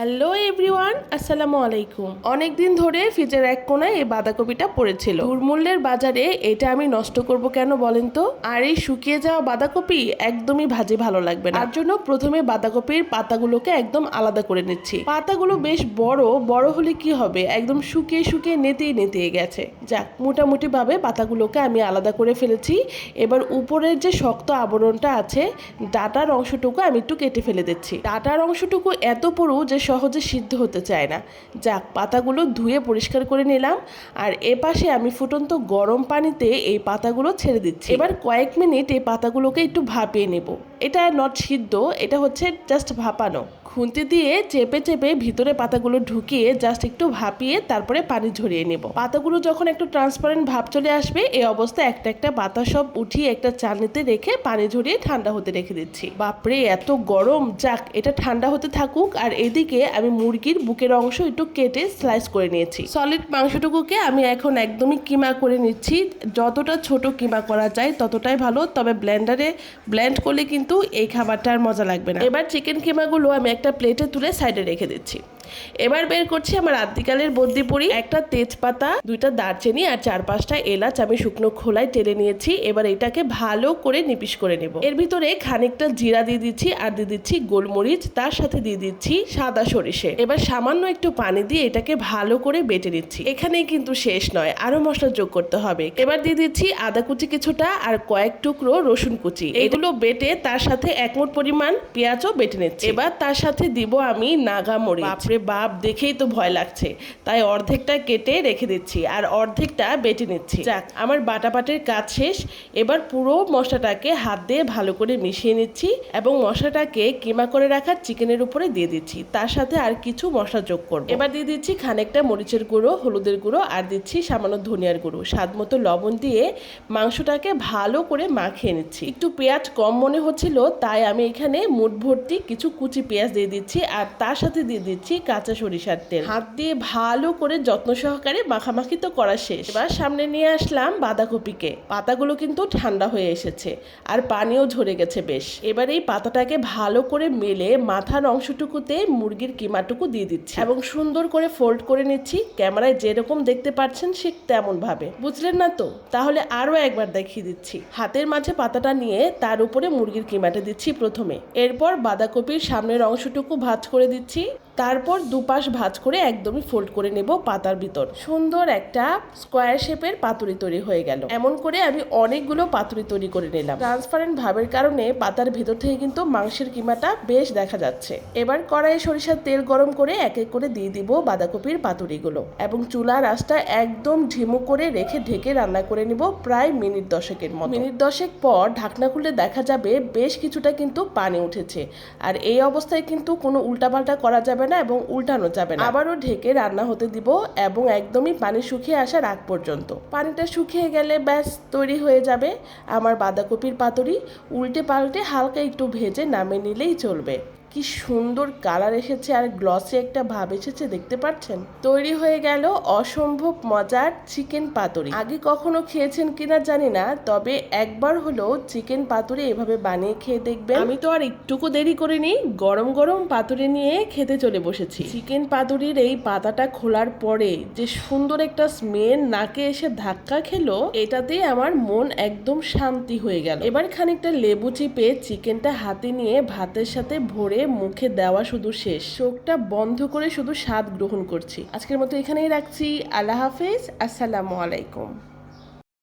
Hello everyone আসসালামু আলাইকুম অনেক দিন ধরে ফ্রিজের এক কোনায় এই বাঁধাকপিটা পড়েছিল। দুর্মূল্যের বাজারে এটা আমি নষ্ট করব কেন বলেন তো? আর এই শুকিয়ে যাওয়া বাঁধাকপি একদমই ভাজি ভালো লাগবে না। তার জন্য প্রথমে বাঁধাকপির পাতাগুলোকে একদম আলাদা করে নিচ্ছি। পাতাগুলো বেশ বড় বড় হলে কি হবে? একদম শুকিয়ে শুকিয়ে নেতিয়ে নেতিয়ে গেছে। যাক মোটামুটি ভাবে পাতাগুলোকে আমি আলাদা করে ফেলেছি। এবার উপরের যে শক্ত আবরণটা আছে, ডাটার অংশটুকু আমি একটু কেটে ফেলে দিচ্ছি। ডাটার অংশটুকু এত পুরু যে সহজে সিদ্ধ হতে চায় না। যাক, পাতাগুলো ধুয়ে পরিষ্কার করে নিলাম। আর এ পাশে আমি ফুটন্ত গরম পানিতে এই পাতাগুলো ছেড়ে দিচ্ছি। এবার কয়েক মিনিট এই পাতাগুলোকে একটু ভাপিয়ে নেব। এটা নট সিদ্ধ, এটা হচ্ছে জাস্ট ভাপানো। খুন্তি দিয়ে চেপে চেপে ভিতরে পাতাগুলো ঢুকিয়ে জাস্ট একটু ভাপিয়ে তারপরে পানি ঝরিয়ে নেব। পাতাগুলো যখন একটু ট্রান্সপারেন্ট ভাব চলে আসবে এই অবস্থায় একটা একটা পাতা সব উঠিয়ে একটা চালনিতে রেখে পানি ঝরিয়ে ঠান্ডা হতে রেখে দিচ্ছি। বাপরে, এত গরম! যাক, এটা ঠান্ডা হতে থাকুক, আর এদিকে আমি মুরগির বুকের অংশ একটু কেটে স্লাইস করে নিয়েছি। সলিড মাংসটুকুকে আমি এখন একদমই কিমা করে নিচ্ছি। যতটা ছোট কিমা করা যায় ততটাই ভালো, তবে ব্লেন্ডারে ব্লেন্ড করলে কিন্তু এই খাবারটা আর মজা লাগবে না। এবার চিকেন কিমাগুলো আমি একটা প্লেটে তুলে সাইডে রেখে দিচ্ছি। এবার বের করছি আমার আদ্যিকালের বদ্যিপুরি একটা তেজপাতা, দুইটা দারচিনি আর চার পাঁচটা এলাচ আমি শুকনো খোলায় টেলে নিয়েছি। এবার এটাকে ভালো করে নিপিস করে নেব। এর ভিতরে খানিকটা জিরা দিয়ে দিচ্ছি আর দিয়ে দিচ্ছি গোলমরিচ, তার সাথে দিয়ে দিচ্ছি সাদা সরিষে। এবার সামান্য একটু পানি দিয়ে এটাকে ভালো করে বেটে নিচ্ছি। এখানেই কিন্তু শেষ নয়, আরও মশলা যোগ করতে হবে। এবার দিয়ে দিচ্ছি আদা কুচি কিছুটা আর কয়েক টুকরো রসুন কুচি। এগুলো বেটে তার সাথে এক পরিমাণ পেঁয়াজও বেটে নিচ্ছি। এবার তার সাথে দিব আমি নাগা মরিচ। বাপ দেখেই তো ভয় লাগছে। তাই অর্ধেকটা কেটে রেখে দিচ্ছি আর অর্ধেকটা বেটে নিচ্ছি। যাক, আমার বাটাবাটের কাজ শেষ। এবার পুরো মশলাটাকে হাত দিয়ে ভালো করে মিশিয়ে নিচ্ছি এবং মশলাটাকে কিমা করে রাখা চিকেনের উপরে দিয়ে দিচ্ছি। তার সাথে আর কিছু মশলা যোগ করব। এবার দিয়ে দিচ্ছি খানিকটা মরিচের গুঁড়ো, হলুদের গুঁড়ো আর দিচ্ছি সামান্য ধনিয়ার গুঁড়ো। স্বাদ মতো লবণ দিয়ে মাংসটাকে ভালো করে মাখিয়ে নিচ্ছি। একটু পেঁয়াজ কম মনে হচ্ছিল, তাই আমি এখানে মুঠ ভর্তি কিছু কুচি পেঁয়াজ দিয়ে দিচ্ছি আর তার সাথে দিয়ে দিচ্ছি কাঁচা সরিষার তেল। হাত দিয়ে ভালো করে যত্ন সহকারে মাখামাখি তো করা শেষ। এবার সামনে নিয়ে আসলাম বাঁধাকপিকে। পাতাগুলো কিন্তু ঠান্ডা হয়ে এসেছে আর পানিও ঝরে গেছে বেশ। এবার এই পাতাটাকে ভালো করে মেলে মাথার অংশটুকুতে মুরগির কিমাটুকু দিয়ে দিচ্ছি এবং সুন্দর করে ফোল্ড করে নিচ্ছি। ক্যামেরায় যেরকম দেখতে পাচ্ছেন ঠিক তেমন ভাবে বুঝলেন না তো? তাহলে আরও একবার দেখিয়ে দিচ্ছি। হাতের মাঝে পাতাটা নিয়ে তার উপরে মুরগির কিমাটা দিচ্ছি প্রথমে। এরপর বাঁধাকপির সামনের অংশটুকু ভাজ করে দিচ্ছি। তারপর দুপাশ ভাজ করে একদমই ফোল্ড করে নেব পাতার ভিতর। সুন্দর একটা স্কোয়ার শেপের পাতুরি তৈরি হয়ে গেল। এমন করে আমি অনেকগুলো পাতুরি তৈরি করে নিলাম। ট্রান্সপারেন্ট ভাবের কারণে পাতার ভিতর থেকে কিন্তু মাংসের কিমাটা বেশ দেখা যাচ্ছে। এবার কড়াইয়ে সরিষার তেল গরম করে এক এক করে দিয়ে দিব বাঁধাকপির পাতুরিগুলো এবং চুলার আঁচটা একদম ঝিমু করে রেখে ঢেকে রান্না করে নিব প্রায় মিনিট দশেকের মতো। মিনিট দশেক পর ঢাকনা খুলে দেখা যাবে বেশ কিছুটা কিন্তু পানি উঠেছে। আর এই অবস্থায় কিন্তু কোনো উল্টাপাল্টা করা যাবে না এবং উল্টানো যাবে না। আবারও ঢেকে রান্না হতে দিব এবং একদমই পানি শুকিয়ে আসার আগ পর্যন্ত। পানিটা শুকিয়ে গেলে ব্যাস, তৈরি হয়ে যাবে আমার বাঁধাকপির পাতুরি। উল্টে পাল্টে হালকা একটু ভেজে নামিয়ে নিলেই চলবে। কি সুন্দর কালার এসেছে আর গ্লসি একটা ভাব এসেছে, দেখতে পাচ্ছেন? তৈরি হয়ে গেল অসম্ভব মজার চিকেন পাতুরি। আগে কখনো খেয়েছেন কিনা জানি না, তবে একবার হলো চিকেন পাতুরি এভাবে বানিয়ে খেয়ে দেখবেন। আমি তো আর একটুকু দেরি করিনি, গরম গরম পাতুরি নিয়ে খেতে চলে বসেছি। চিকেন পাতুরির এই পাতাটা খোলার পরে যে সুন্দর একটা স্মেল নাকে এসে ধাক্কা খেলো এটাতেই আমার মন একদম শান্তি হয়ে গেল। এবার খানিকটা লেবু চিপে চিকেনটা হাতে নিয়ে ভাতের সাথে ভরে মুখে দেওয়া শুধু শেষ। চোখটা বন্ধ করে শুধু স্বাদ গ্রহণ করছি। আজকের মতো এখানেই রাখছি। আল্লাহ হাফেজ। আসসালামু আলাইকুম।